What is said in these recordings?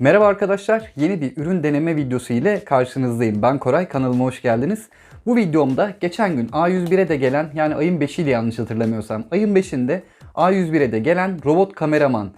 Merhaba arkadaşlar, yeni bir ürün deneme videosu ile karşınızdayım. Ben Koray, kanalıma hoş geldiniz. Bu videomda geçen gün A101'e de gelen, yani ayın 5'iydi yanlış hatırlamıyorsam, ayın 5'inde A101'e de gelen robot kameraman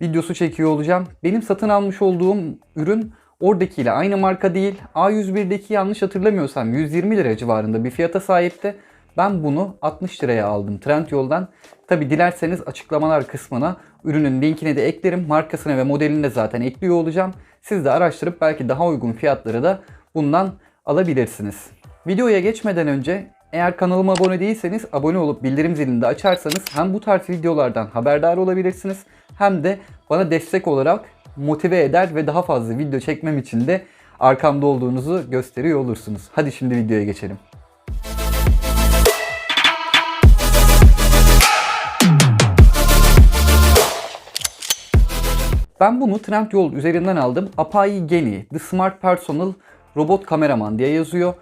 videosu çekiyor olacağım. Benim satın almış olduğum ürün oradakiyle aynı marka değil. A101'deki yanlış hatırlamıyorsam 120 lira civarında bir fiyata sahipti. Ben bunu 60 liraya aldım Trendyol'dan. Tabi dilerseniz açıklamalar kısmına ürünün linkini de eklerim. Markasını ve modelini de zaten ekliyor olacağım. Siz de araştırıp belki daha uygun fiyatları da bundan alabilirsiniz. Videoya geçmeden önce eğer kanalıma abone değilseniz abone olup bildirim zilini de açarsanız hem bu tarz videolardan haberdar olabilirsiniz hem de bana destek olarak motive eder ve daha fazla video çekmem için de arkamda olduğunuzu gösteriyor olursunuz. Hadi şimdi videoya geçelim. Ben bunu Trendyol üzerinden aldım. Apai Geni, The Smart Personal Robot Kameraman diye yazıyor.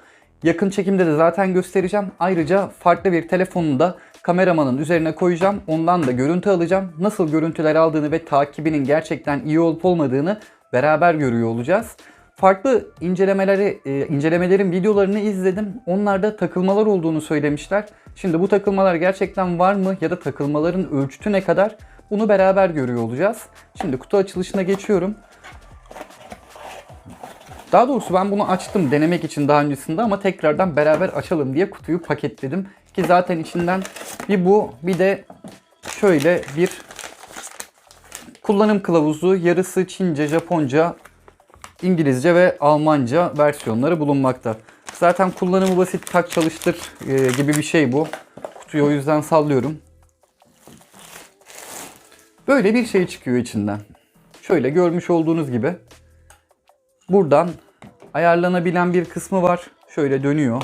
Yakın çekimde de zaten göstereceğim. Ayrıca farklı bir telefonunu da kameramanın üzerine koyacağım. Ondan da görüntü alacağım. Nasıl görüntüler aldığını ve takibinin gerçekten iyi olup olmadığını beraber görüyor olacağız. Farklı incelemeleri, e, incelemelerin videolarını izledim. Onlarda takılmalar olduğunu söylemişler. Şimdi bu takılmalar gerçekten var mı ya da takılmaların ölçütü ne kadar? Bunu beraber görüyor olacağız. Şimdi kutu açılışına geçiyorum. Daha doğrusu ben bunu açtım denemek için daha öncesinde ama tekrardan beraber açalım diye kutuyu paketledim. Ki zaten içinden bir bu bir de şöyle bir kullanım kılavuzu yarısı Çince, Japonca, İngilizce ve Almanca versiyonları bulunmakta. Zaten kullanımı basit tak çalıştır e, gibi bir şey bu. Kutuyu o yüzden sallıyorum. Böyle bir şey çıkıyor içinden. Şöyle görmüş olduğunuz gibi. Buradan ayarlanabilen bir kısmı var. Şöyle dönüyor.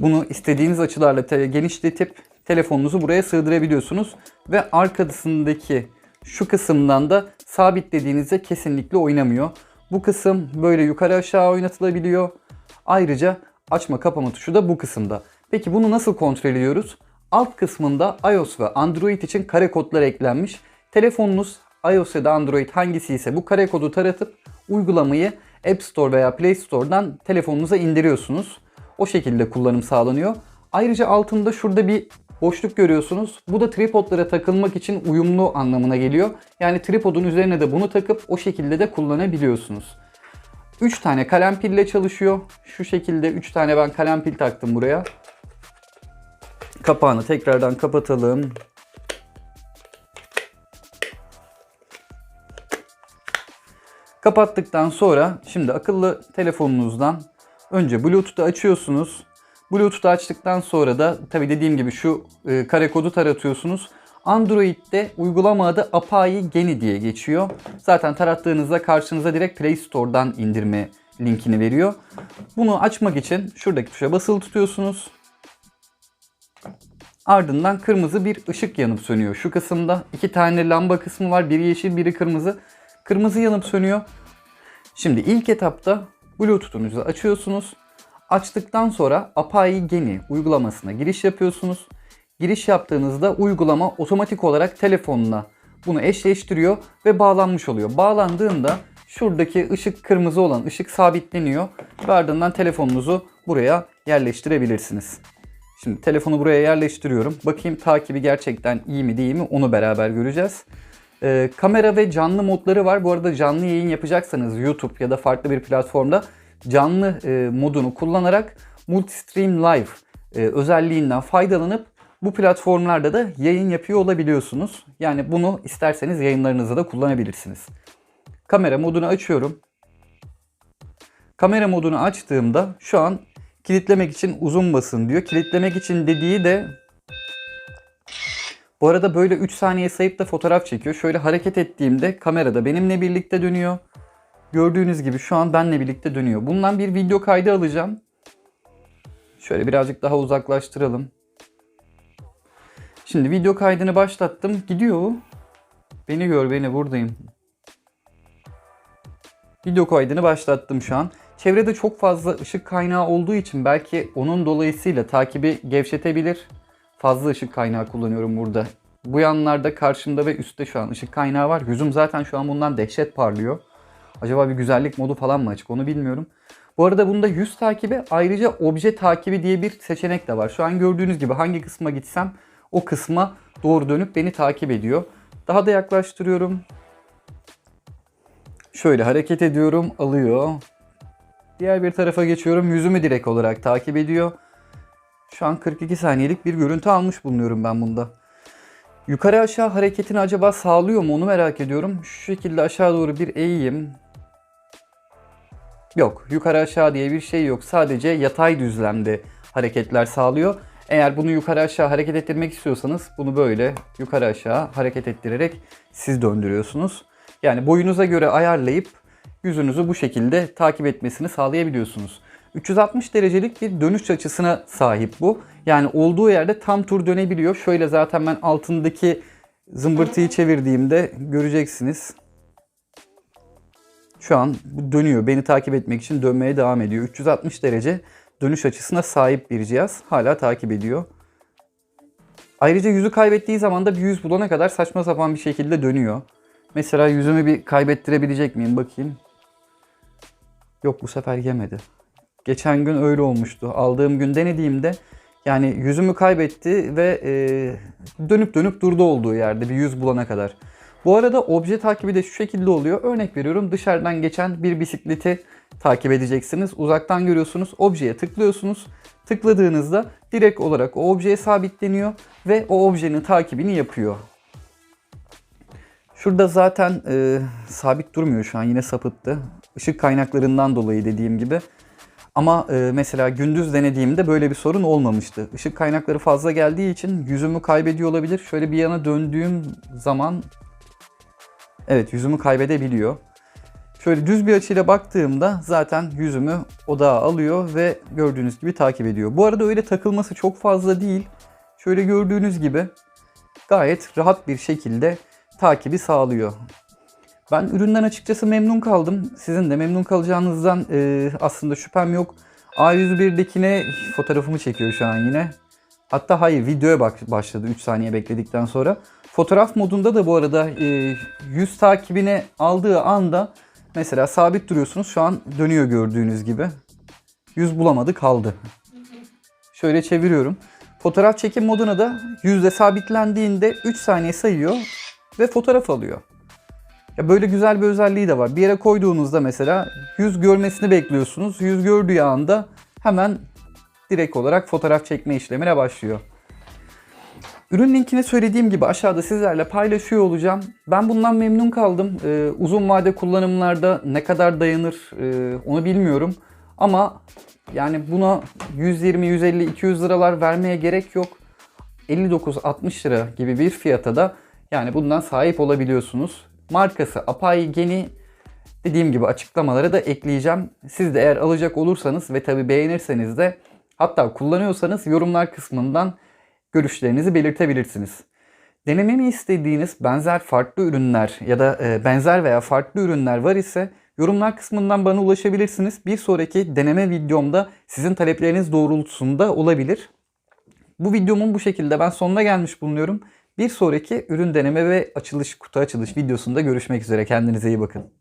Bunu istediğiniz açılarla genişletip telefonunuzu buraya sığdırabiliyorsunuz. Ve arkasındaki şu kısımdan da sabitlediğinizde kesinlikle oynamıyor. Bu kısım böyle yukarı aşağı oynatılabiliyor. Ayrıca açma kapama tuşu da bu kısımda. Peki bunu nasıl kontrol ediyoruz? Alt kısmında iOS ve Android için kare kodlar eklenmiş. Telefonunuz iOS ya da Android hangisi ise bu kare kodu taratıp uygulamayı App Store veya Play Store'dan telefonunuza indiriyorsunuz. O şekilde kullanım sağlanıyor. Ayrıca altında şurada bir boşluk görüyorsunuz. Bu da tripodlara takılmak için uyumlu anlamına geliyor. Yani tripodun üzerine de bunu takıp o şekilde de kullanabiliyorsunuz. 3 tane kalem pille çalışıyor. Şu şekilde 3 tane ben kalem pil taktım buraya. Kapağını tekrardan kapatalım. Kapattıktan sonra şimdi akıllı telefonunuzdan önce Bluetooth'u açıyorsunuz. Bluetooth'u açtıktan sonra da tabi dediğim gibi şu e, kare kodu taratıyorsunuz. Android'de uygulama adı Apai Geni diye geçiyor. Zaten tarattığınızda karşınıza direkt Play Store'dan indirme linkini veriyor. Bunu açmak için şuradaki tuşa basılı tutuyorsunuz. Ardından kırmızı bir ışık yanıp sönüyor. Şu kısımda iki tane lamba kısmı var. Biri yeşil, biri kırmızı. Kırmızı yanıp sönüyor. Şimdi ilk etapta Bluetooth'unuzu açıyorsunuz. Açtıktan sonra Apai Geni uygulamasına giriş yapıyorsunuz. Giriş yaptığınızda uygulama otomatik olarak telefonuna bunu eşleştiriyor ve bağlanmış oluyor. Bağlandığında şuradaki ışık kırmızı olan ışık sabitleniyor ve ardından telefonunuzu buraya yerleştirebilirsiniz. Şimdi telefonu buraya yerleştiriyorum. Bakayım takibi gerçekten iyi mi değil mi onu beraber göreceğiz. Ee, kamera ve canlı modları var. Bu arada canlı yayın yapacaksanız YouTube ya da farklı bir platformda canlı e, modunu kullanarak Multistream Live e, özelliğinden faydalanıp bu platformlarda da yayın yapıyor olabiliyorsunuz. Yani bunu isterseniz yayınlarınızda da kullanabilirsiniz. Kamera modunu açıyorum. Kamera modunu açtığımda şu an kilitlemek için uzun basın diyor. Kilitlemek için dediği de bu arada böyle 3 saniye sayıp da fotoğraf çekiyor. Şöyle hareket ettiğimde kamerada benimle birlikte dönüyor. Gördüğünüz gibi şu an benle birlikte dönüyor. Bundan bir video kaydı alacağım. Şöyle birazcık daha uzaklaştıralım. Şimdi video kaydını başlattım. Gidiyor. Beni gör beni buradayım. Video kaydını başlattım şu an. Çevrede çok fazla ışık kaynağı olduğu için belki onun dolayısıyla takibi gevşetebilir. Fazla ışık kaynağı kullanıyorum burada Bu yanlarda karşımda ve üstte şu an ışık kaynağı var. Yüzüm zaten şu an bundan dehşet parlıyor. Acaba bir güzellik modu falan mı açık onu bilmiyorum. Bu arada bunda yüz takibi ayrıca obje takibi diye bir seçenek de var. Şu an gördüğünüz gibi hangi kısma gitsem o kısma doğru dönüp beni takip ediyor. Daha da yaklaştırıyorum. Şöyle hareket ediyorum, alıyor. Diğer bir tarafa geçiyorum, yüzümü direkt olarak takip ediyor. Şu an 42 saniyelik bir görüntü almış bulunuyorum ben bunda. Yukarı aşağı hareketini acaba sağlıyor mu onu merak ediyorum. Şu şekilde aşağı doğru bir eğeyim. Yok, yukarı aşağı diye bir şey yok. Sadece yatay düzlemde hareketler sağlıyor. Eğer bunu yukarı aşağı hareket ettirmek istiyorsanız bunu böyle yukarı aşağı hareket ettirerek siz döndürüyorsunuz. Yani boyunuza göre ayarlayıp yüzünüzü bu şekilde takip etmesini sağlayabiliyorsunuz. 360 derecelik bir dönüş açısına sahip bu. Yani olduğu yerde tam tur dönebiliyor. Şöyle zaten ben altındaki zımbırtıyı çevirdiğimde göreceksiniz. Şu an dönüyor. Beni takip etmek için dönmeye devam ediyor. 360 derece dönüş açısına sahip bir cihaz. Hala takip ediyor. Ayrıca yüzü kaybettiği zaman da bir yüz bulana kadar saçma sapan bir şekilde dönüyor. Mesela yüzümü bir kaybettirebilecek miyim bakayım. Yok bu sefer yemedi. Geçen gün öyle olmuştu. Aldığım gün denediğimde yani yüzümü kaybetti ve e, dönüp dönüp durdu olduğu yerde bir yüz bulana kadar. Bu arada obje takibi de şu şekilde oluyor. Örnek veriyorum dışarıdan geçen bir bisikleti takip edeceksiniz. Uzaktan görüyorsunuz. Objeye tıklıyorsunuz. Tıkladığınızda direkt olarak o objeye sabitleniyor ve o objenin takibini yapıyor. Şurada zaten e, sabit durmuyor şu an yine sapıttı. Işık kaynaklarından dolayı dediğim gibi. Ama e, mesela gündüz denediğimde böyle bir sorun olmamıştı. Işık kaynakları fazla geldiği için yüzümü kaybediyor olabilir. Şöyle bir yana döndüğüm zaman evet yüzümü kaybedebiliyor. Şöyle düz bir açıyla baktığımda zaten yüzümü odağa alıyor ve gördüğünüz gibi takip ediyor. Bu arada öyle takılması çok fazla değil. Şöyle gördüğünüz gibi gayet rahat bir şekilde takibi sağlıyor. Ben üründen açıkçası memnun kaldım. Sizin de memnun kalacağınızdan e, aslında şüphem yok. A101'dekine fotoğrafımı çekiyor şu an yine. Hatta hayır videoya bak başladı 3 saniye bekledikten sonra. Fotoğraf modunda da bu arada e, yüz takibine aldığı anda mesela sabit duruyorsunuz. Şu an dönüyor gördüğünüz gibi. Yüz bulamadı kaldı. Şöyle çeviriyorum. Fotoğraf çekim moduna da yüzde sabitlendiğinde 3 saniye sayıyor ve fotoğraf alıyor. Ya böyle güzel bir özelliği de var. Bir yere koyduğunuzda mesela yüz görmesini bekliyorsunuz. Yüz gördüğü anda hemen direkt olarak fotoğraf çekme işlemine başlıyor. Ürün linkini söylediğim gibi aşağıda sizlerle paylaşıyor olacağım. Ben bundan memnun kaldım. Ee, uzun vade kullanımlarda ne kadar dayanır e, onu bilmiyorum. Ama yani buna 120, 150, 200 liralar vermeye gerek yok. 59-60 lira gibi bir fiyata da yani bundan sahip olabiliyorsunuz. Markası Apai Geni dediğim gibi açıklamalara da ekleyeceğim. Siz de eğer alacak olursanız ve tabi beğenirseniz de hatta kullanıyorsanız yorumlar kısmından görüşlerinizi belirtebilirsiniz. Denememi istediğiniz benzer farklı ürünler ya da e, benzer veya farklı ürünler var ise yorumlar kısmından bana ulaşabilirsiniz. Bir sonraki deneme videomda sizin talepleriniz doğrultusunda olabilir. Bu videomun bu şekilde ben sonuna gelmiş bulunuyorum. Bir sonraki ürün deneme ve açılış, kutu açılış videosunda görüşmek üzere. Kendinize iyi bakın.